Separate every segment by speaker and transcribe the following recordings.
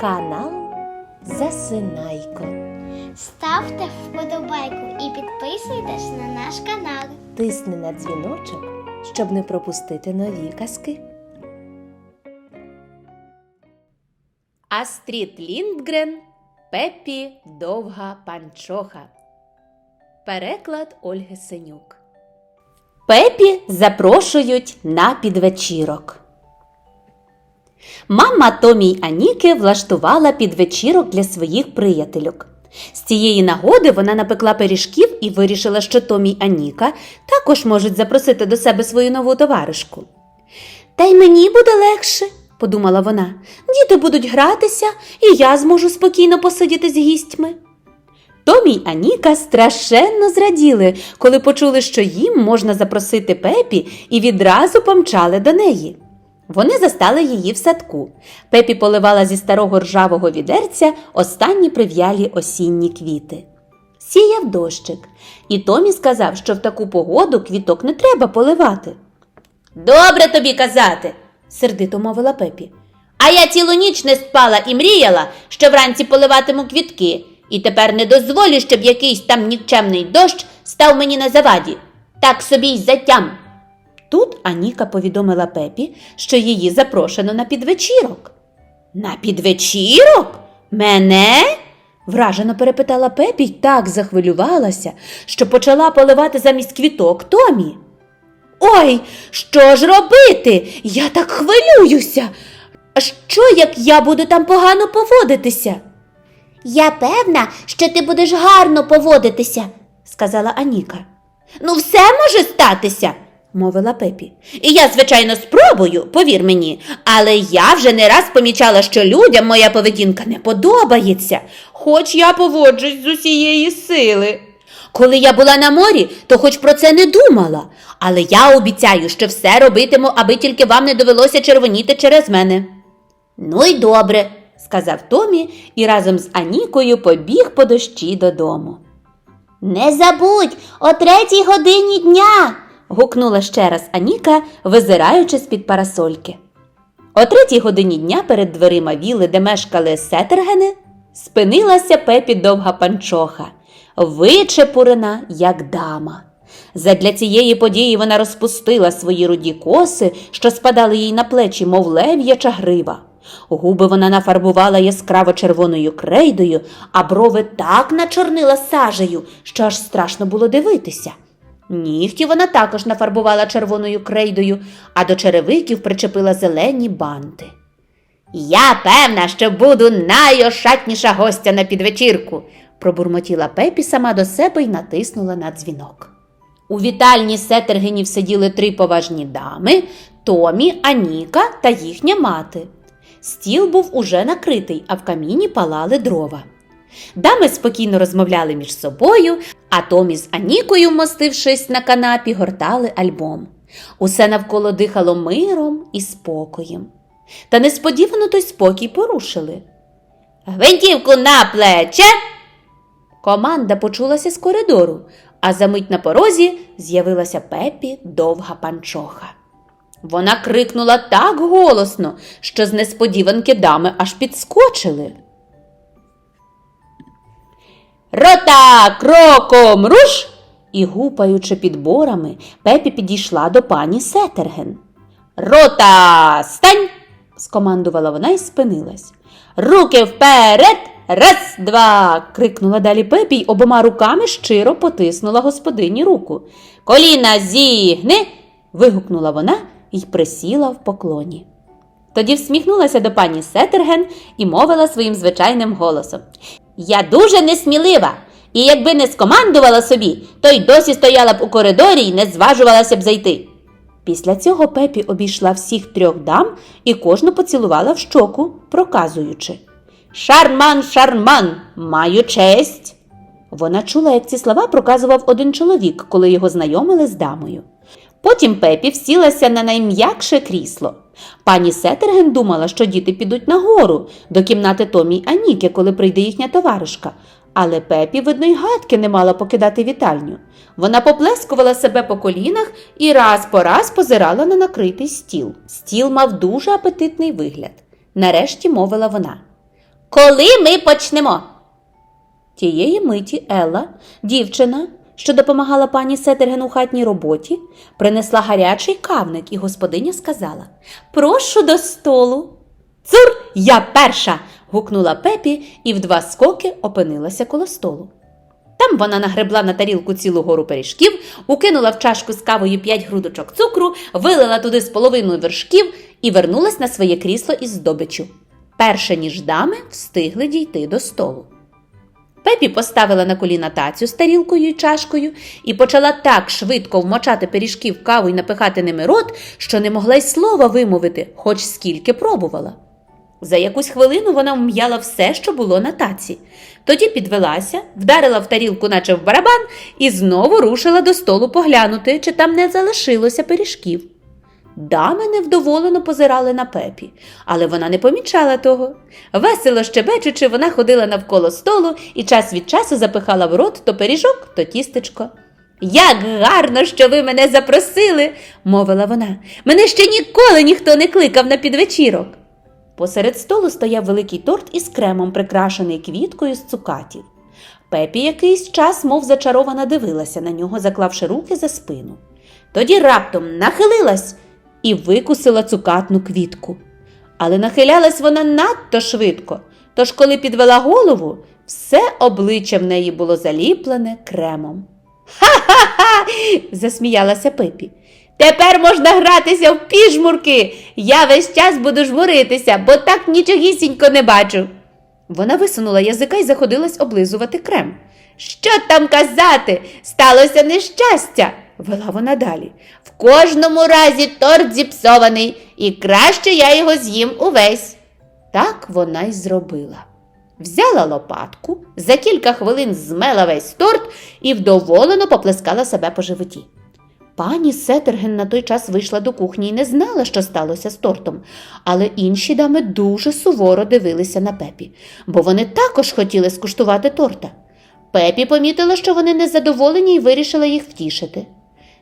Speaker 1: Канал Засинайко.
Speaker 2: Ставте вподобайку і підписуйтесь на наш канал.
Speaker 1: Тисни на дзвіночок, щоб не пропустити нові казки. Астрід Ліндгрен Пеппі Довга Панчоха. Переклад Ольги Синюк. Пепі запрошують на підвечірок. Мама Томі й Аніки влаштувала підвечірок для своїх приятельок. З цієї нагоди вона напекла пиріжків і вирішила, що Томі й Аніка також можуть запросити до себе свою нову товаришку. Та й мені буде легше, подумала вона. Діти будуть гратися, і я зможу спокійно посидіти з гістьми. Томі й Аніка страшенно зраділи, коли почули, що їм можна запросити Пепі, і відразу помчали до неї. Вони застали її в садку. Пепі поливала зі старого ржавого відерця останні прив'ялі осінні квіти. Сіяв дощик, і Томі сказав, що в таку погоду квіток не треба поливати. Добре тобі казати, сердито мовила Пепі. А я цілу ніч не спала і мріяла, що вранці поливатиму квітки, і тепер не дозволю, щоб якийсь там нікчемний дощ став мені на заваді. Так собі й затям. Тут Аніка повідомила Пепі, що її запрошено на підвечірок. На підвечірок? Мене? вражено перепитала Пепі й так захвилювалася, що почала поливати замість квіток Томі. Ой, що ж робити? Я так хвилююся. А що, як я буду там погано поводитися?
Speaker 2: Я певна, що ти будеш гарно поводитися.
Speaker 1: сказала Аніка. Ну, все може статися, мовила Пепі. І я, звичайно, спробую, повір мені, але я вже не раз помічала, що людям моя поведінка не подобається, хоч я поводжусь з усієї сили. Коли я була на морі, то хоч про це не думала, але я обіцяю, що все робитиму, аби тільки вам не довелося червоніти через мене. Ну й добре, сказав Томі і разом з Анікою побіг по дощі додому.
Speaker 2: Не забудь о третій годині дня.
Speaker 1: Гукнула ще раз Аніка, визираючи з-під парасольки. О третій годині дня перед дверима віли, де мешкали сетергени, спинилася пепі довга панчоха, вичепурена, як дама. Задля цієї події вона розпустила свої руді коси, що спадали їй на плечі, мов лев'яча грива. Губи вона нафарбувала яскраво червоною крейдою, а брови так начорнила сажею, що аж страшно було дивитися. Нігті вона також нафарбувала червоною крейдою, а до черевиків причепила зелені банти. Я певна, що буду найошатніша гостя на підвечірку, пробурмотіла Пепі сама до себе і натиснула на дзвінок. У вітальні сетергенів сиділи три поважні дами Томі, Аніка та їхня мати. Стіл був уже накритий, а в каміні палали дрова. Дами спокійно розмовляли між собою, а Томі з Анікою, вмостившись на канапі, гортали альбом. Усе навколо дихало миром і спокоєм. Та несподівано той спокій порушили. Гвинтівку на плече. Команда почулася з коридору, а за мить на порозі з'явилася Пепі довга панчоха. Вона крикнула так голосно, що з несподіванки дами аж підскочили. Рота кроком руш! І, гупаючи підборами, Пепі підійшла до пані Сетерген. Рота стань! скомандувала вона і спинилась. Руки вперед! Раз, два. крикнула далі Пепі й обома руками щиро потиснула господині руку. Коліна зігни. вигукнула вона і присіла в поклоні. Тоді всміхнулася до пані Сетерген і мовила своїм звичайним голосом. Я дуже несмілива, і якби не скомандувала собі, то й досі стояла б у коридорі і не зважувалася б зайти. Після цього Пепі обійшла всіх трьох дам і кожну поцілувала в щоку, проказуючи Шарман, шарман, маю честь. Вона чула, як ці слова проказував один чоловік, коли його знайомили з дамою. Потім Пепі всілася на найм'якше крісло. Пані Сетерген думала, що діти підуть нагору до кімнати Томі й Аніки, коли прийде їхня товаришка. Але Пепі, видно, й гадки не мала покидати вітальню. Вона поплескувала себе по колінах і раз по раз позирала на накритий стіл. Стіл мав дуже апетитний вигляд. Нарешті мовила вона. Коли ми почнемо? Тієї миті Елла, дівчина, що допомагала пані Сетерген у хатній роботі, принесла гарячий кавник, і господиня сказала Прошу до столу. Цур, я перша. гукнула пепі і в два скоки опинилася коло столу. Там вона нагребла на тарілку цілу гору пиріжків, укинула в чашку з кавою п'ять грудочок цукру, вилила туди з половиною вершків і вернулась на своє крісло із здобиччю. Перше ніж дами встигли дійти до столу. Пепі поставила на коліна тацю з тарілкою і чашкою і почала так швидко вмочати пиріжки в каву і напихати ними рот, що не могла й слова вимовити, хоч скільки пробувала. За якусь хвилину вона вм'яла все, що було на таці. Тоді підвелася, вдарила в тарілку, наче в барабан, і знову рушила до столу поглянути, чи там не залишилося пиріжків. Дами невдоволено позирали на пепі, але вона не помічала того. Весело щебечучи, вона ходила навколо столу і час від часу запихала в рот то пиріжок, то тістечко. Як гарно, що ви мене запросили, мовила вона. Мене ще ніколи ніхто не кликав на підвечірок. Посеред столу стояв великий торт із кремом, прикрашений квіткою з цукатів. Пепі якийсь час, мов зачарована, дивилася на нього, заклавши руки за спину. Тоді раптом нахилилась і викусила цукатну квітку. Але нахилялась вона надто швидко, тож, коли підвела голову, все обличчя в неї було заліплене кремом. Ха-ха-ха! засміялася Пепі. Тепер можна гратися в піжмурки. Я весь час буду жмуритися, бо так нічогісінько не бачу. Вона висунула язика і заходилась облизувати крем. Що там казати? Сталося нещастя, вела вона далі. В кожному разі торт зіпсований, і краще я його з'їм увесь. Так вона й зробила. Взяла лопатку, за кілька хвилин змела весь торт і вдоволено поплескала себе по животі. Пані Сетерген на той час вийшла до кухні і не знала, що сталося з тортом, але інші дами дуже суворо дивилися на пепі, бо вони також хотіли скуштувати торта. Пепі помітила, що вони незадоволені і вирішила їх втішити.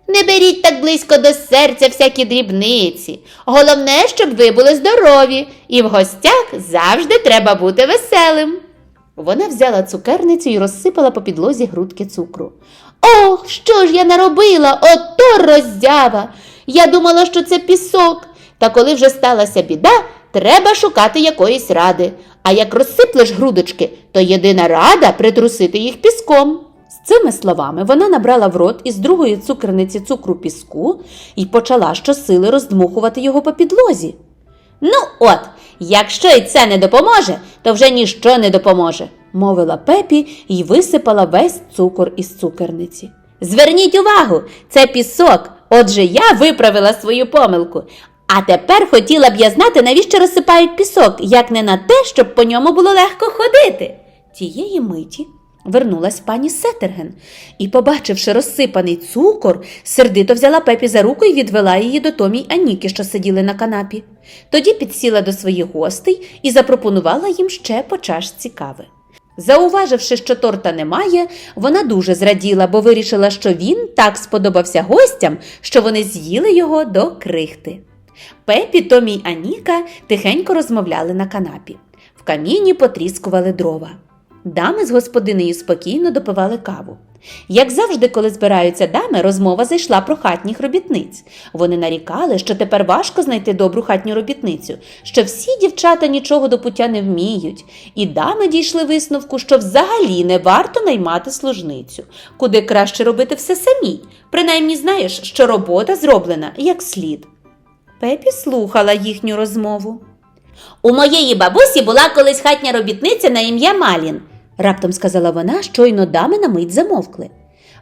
Speaker 1: Не беріть так близько до серця всякі дрібниці. Головне, щоб ви були здорові, і в гостях завжди треба бути веселим. Вона взяла цукерницю і розсипала по підлозі грудки цукру. Ох, що ж я наробила, ото роздява. Я думала, що це пісок. Та коли вже сталася біда, треба шукати якоїсь ради. А як розсиплеш грудочки, то єдина рада притрусити їх піском. Цими словами вона набрала в рот із другої цукерниці цукру піску і почала щосили роздмухувати його по підлозі. Ну, от, якщо і це не допоможе, то вже ніщо не допоможе, мовила пепі і висипала весь цукор із цукерниці. Зверніть увагу, це пісок. Отже, я виправила свою помилку. А тепер хотіла б я знати, навіщо розсипають пісок, як не на те, щоб по ньому було легко ходити. Тієї миті вернулась пані Сетерген і, побачивши розсипаний цукор, сердито взяла пепі за руку і відвела її до Томі й Аніки, що сиділи на канапі. Тоді підсіла до своїх гостей і запропонувала їм ще по чашці кави. Зауваживши, що торта немає, вона дуже зраділа, бо вирішила, що він так сподобався гостям, що вони з'їли його до крихти. Пепі, Томі й Аніка тихенько розмовляли на канапі. В каміні потріскували дрова. Дами з господинею спокійно допивали каву. Як завжди, коли збираються дами, розмова зайшла про хатніх робітниць. Вони нарікали, що тепер важко знайти добру хатню робітницю, що всі дівчата нічого до пуття не вміють, і дами дійшли висновку, що взагалі не варто наймати служницю, куди краще робити все самій. Принаймні знаєш, що робота зроблена як слід. Пепі слухала їхню розмову. У моєї бабусі була колись хатня робітниця на ім'я Малін, раптом сказала вона, щойно дами на мить замовкли.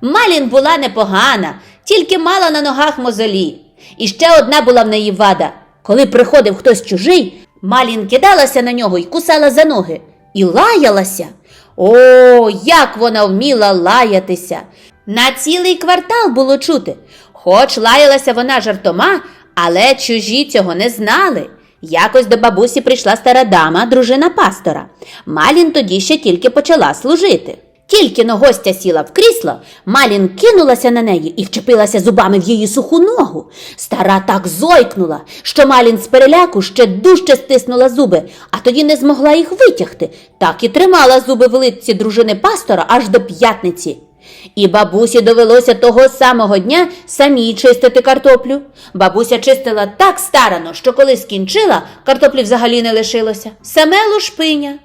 Speaker 1: Малін була непогана, тільки мала на ногах мозолі. І ще одна була в неї вада. Коли приходив хтось чужий, Малін кидалася на нього і кусала за ноги, і лаялася. О, як вона вміла лаятися! На цілий квартал було чути. Хоч лаялася вона жартома, але чужі цього не знали. Якось до бабусі прийшла стара дама, дружина пастора. Малін тоді ще тільки почала служити. Тільки но гостя сіла в крісло, Малін кинулася на неї і вчепилася зубами в її суху ногу. Стара так зойкнула, що Малін з переляку ще дужче стиснула зуби, а тоді не змогла їх витягти, так і тримала зуби в литці дружини пастора аж до п'ятниці. І бабусі довелося того самого дня самій чистити картоплю. Бабуся чистила так старано, що коли скінчила, картоплі взагалі не лишилося. Саме лушпиня.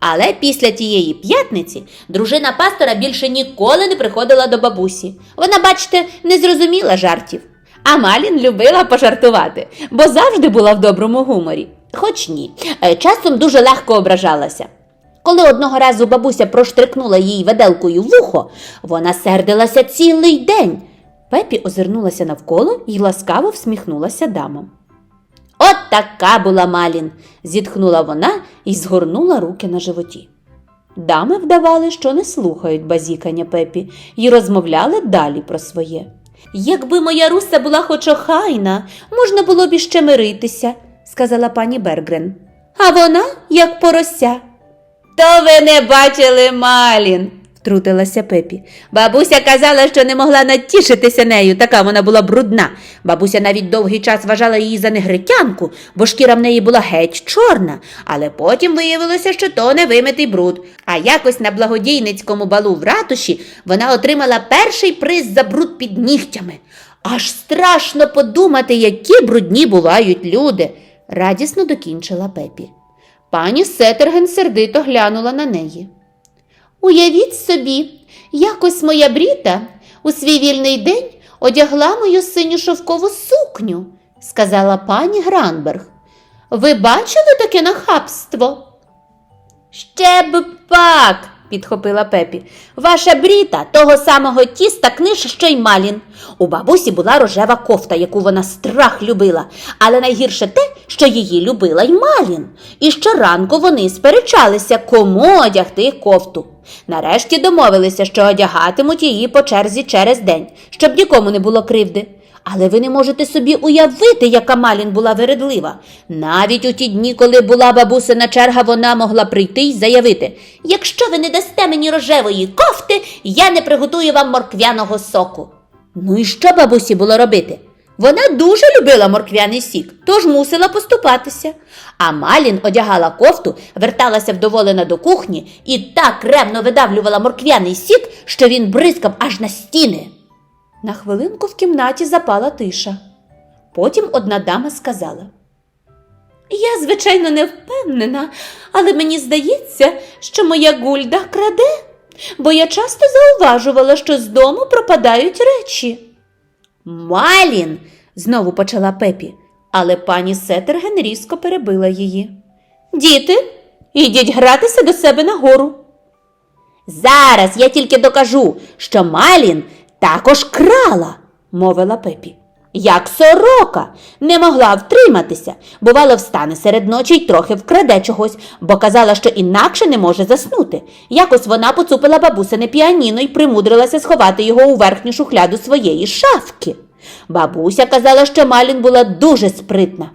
Speaker 1: Але після тієї п'ятниці дружина пастора більше ніколи не приходила до бабусі. Вона, бачите, не зрозуміла жартів. А Малін любила пожартувати, бо завжди була в доброму гуморі. Хоч ні, е, часом дуже легко ображалася. Коли одного разу бабуся проштрикнула їй веделкою в ухо, вона сердилася цілий день. Пепі озирнулася навколо і ласкаво всміхнулася дамам. От така була Малін, зітхнула вона і згорнула руки на животі. Дами вдавали, що не слухають базікання Пепі, і розмовляли далі про своє. Якби моя руса була хоч охайна, можна було б іще миритися, сказала пані Бергрен. А вона як порося. То ви не бачили Малін, втрутилася Пепі. Бабуся казала, що не могла натішитися нею, така вона була брудна. Бабуся навіть довгий час вважала її за негритянку, бо шкіра в неї була геть чорна, але потім виявилося, що то не вимитий бруд. А якось на благодійницькому балу в ратуші вона отримала перший приз за бруд під нігтями. Аж страшно подумати, які брудні бувають люди, радісно докінчила Пепі. Пані Сетерген сердито глянула на неї. Уявіть собі, якось моя бріта у свій вільний день одягла мою синю шовкову сукню, сказала пані Гранберг. Ви бачили таке нахабство? Ще б пак, підхопила Пепі. Ваша бріта того самого тіста книж, що й Малін. У бабусі була рожева кофта, яку вона страх любила, але найгірше те, що її любила й Малін. І щоранку вони сперечалися, кому одягти кофту. Нарешті домовилися, що одягатимуть її по черзі через день, щоб нікому не було кривди. Але ви не можете собі уявити, яка Малін була вередлива. Навіть у ті дні, коли була бабусина черга, вона могла прийти й заявити: якщо ви не дасте мені рожевої кофти, я не приготую вам морквяного соку. Ну і що бабусі було робити? Вона дуже любила морквяний сік, тож мусила поступатися. А Малін одягала кофту, верталася вдоволена до кухні і так ревно видавлювала морквяний сік, що він бризкав аж на стіни. На хвилинку в кімнаті запала тиша. Потім одна дама сказала: Я, звичайно, не впевнена, але мені здається, що моя гульда краде, бо я часто зауважувала, що з дому пропадають речі. Малін, знову почала Пепі, але пані Сетерген різко перебила її. Діти, ідіть гратися до себе нагору. Зараз я тільки докажу, що Малін також крала, мовила Пепі. Як сорока, не могла втриматися, бувало, встане серед ночі й трохи вкраде чогось, бо казала, що інакше не може заснути. Якось вона поцупила бабусине піаніно і примудрилася сховати його у верхню шухляду своєї шафки. Бабуся казала, що Малін була дуже спритна.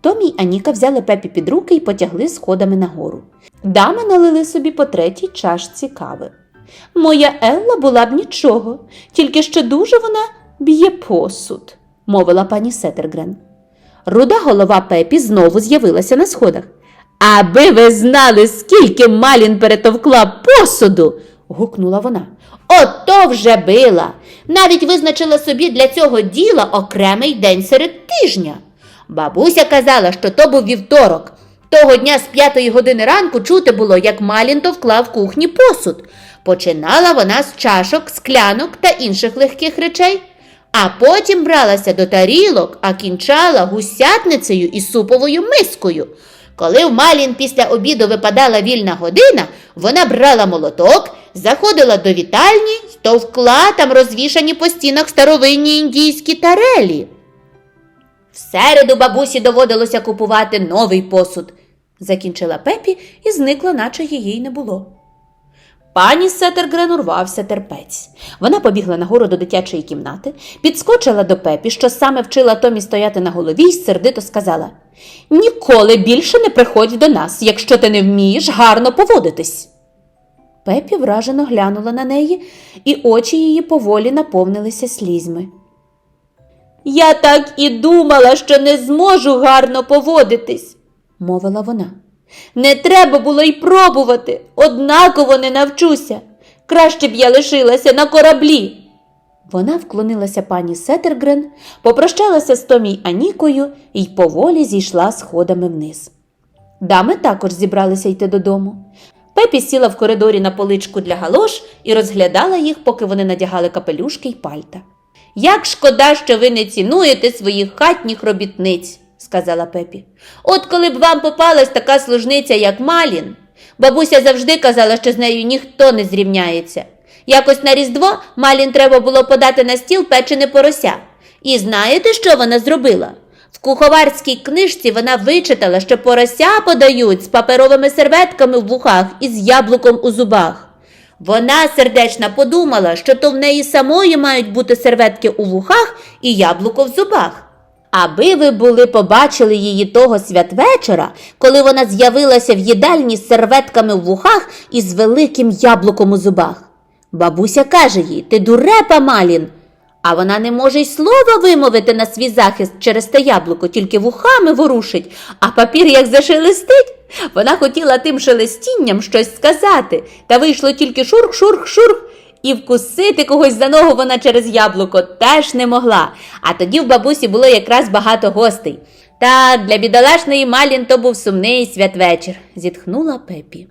Speaker 1: Томі й Аніка взяли Пепі під руки і потягли сходами нагору. Дами налили собі по третій чашці кави. Моя Елла була б нічого, тільки що дуже вона б'є посуд, мовила пані Сетергрен. Руда голова Пепі знову з'явилася на сходах. Аби ви знали, скільки Малін перетовкла посуду. гукнула вона. Ото вже била. Навіть визначила собі для цього діла окремий день серед тижня. Бабуся казала, що то був вівторок. Того дня з п'ятої години ранку чути було, як Малін товкла в кухні посуд. Починала вона з чашок, склянок та інших легких речей, а потім бралася до тарілок, а кінчала гусятницею і суповою мискою. Коли в Малін після обіду випадала вільна година, вона брала молоток, заходила до вітальні товкла там розвішані по стінах старовинні індійські тарелі. В середу бабусі доводилося купувати новий посуд, закінчила Пепі і зникла, наче її й не було. Пані Сетергрен урвався терпець. Вона побігла нагору до дитячої кімнати, підскочила до Пепі, що саме вчила Томі стояти на голові, і сердито сказала: Ніколи більше не приходь до нас, якщо ти не вмієш гарно поводитись. Пепі вражено глянула на неї, і очі її поволі наповнилися слізьми. Я так і думала, що не зможу гарно поводитись, мовила вона. Не треба було й пробувати, однаково не навчуся. Краще б я лишилася на кораблі. Вона вклонилася пані Сетергрен, попрощалася з Томі й Анікою і поволі зійшла сходами вниз. Дами також зібралися йти додому. Пепі сіла в коридорі на поличку для галош і розглядала їх, поки вони надягали капелюшки й пальта. Як шкода, що ви не цінуєте своїх хатніх робітниць, сказала Пепі. От коли б вам попалась така служниця, як Малін. Бабуся завжди казала, що з нею ніхто не зрівняється. Якось на Різдво Малін треба було подати на стіл печене порося. І знаєте, що вона зробила? В куховарській книжці вона вичитала, що порося подають з паперовими серветками в вухах і з яблуком у зубах. Вона сердечна подумала, що то в неї самої мають бути серветки у вухах і яблуко в зубах. Аби ви були побачили її того святвечора, коли вона з'явилася в їдальні з серветками в вухах і з великим яблуком у зубах. Бабуся каже їй: Ти дурепа, Малін. А вона не може й слова вимовити на свій захист через те яблуко, тільки вухами ворушить, а папір як зашелестить. Вона хотіла тим шелестінням щось сказати, та вийшло тільки шурх-шурх-шурх, і вкусити когось за ногу вона через яблуко теж не могла. А тоді в бабусі було якраз багато гостей. Так, для бідолашної Малін то був сумний святвечір, зітхнула Пепі.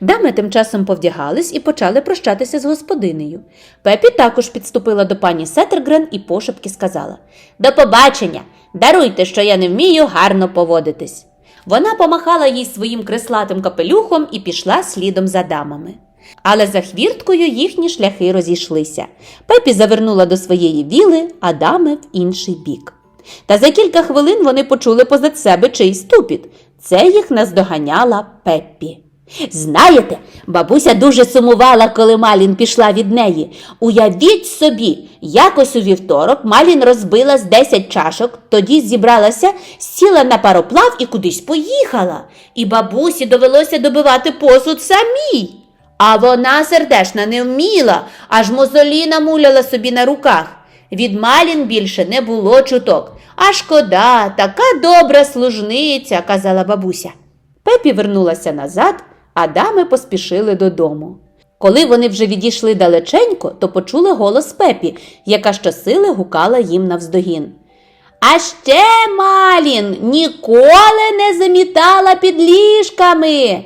Speaker 1: Дами тим часом повдягались і почали прощатися з господинею. Пепі також підступила до пані Сетергрен і пошепки сказала До побачення! Даруйте, що я не вмію гарно поводитись. Вона помахала їй своїм креслатим капелюхом і пішла слідом за дамами. Але за хвірткою їхні шляхи розійшлися. Пепі завернула до своєї віли, а дами в інший бік. Та за кілька хвилин вони почули позад себе чийсь ступіт. Це їх наздоганяла Пеппі. Знаєте, бабуся дуже сумувала, коли Малін пішла від неї. Уявіть собі, якось у вівторок Малін розбила з 10 чашок, тоді зібралася, сіла на пароплав і кудись поїхала. І бабусі довелося добивати посуд самій. А вона сердешна не вміла, аж мозолі намуляла собі на руках. Від Малін більше не було чуток. А шкода, така добра служниця, казала бабуся. Пепі вернулася назад, а дами поспішили додому. Коли вони вже відійшли далеченько, то почули голос Пепі, яка щосили гукала їм навздогін. А ще Малін ніколи не замітала під ліжками.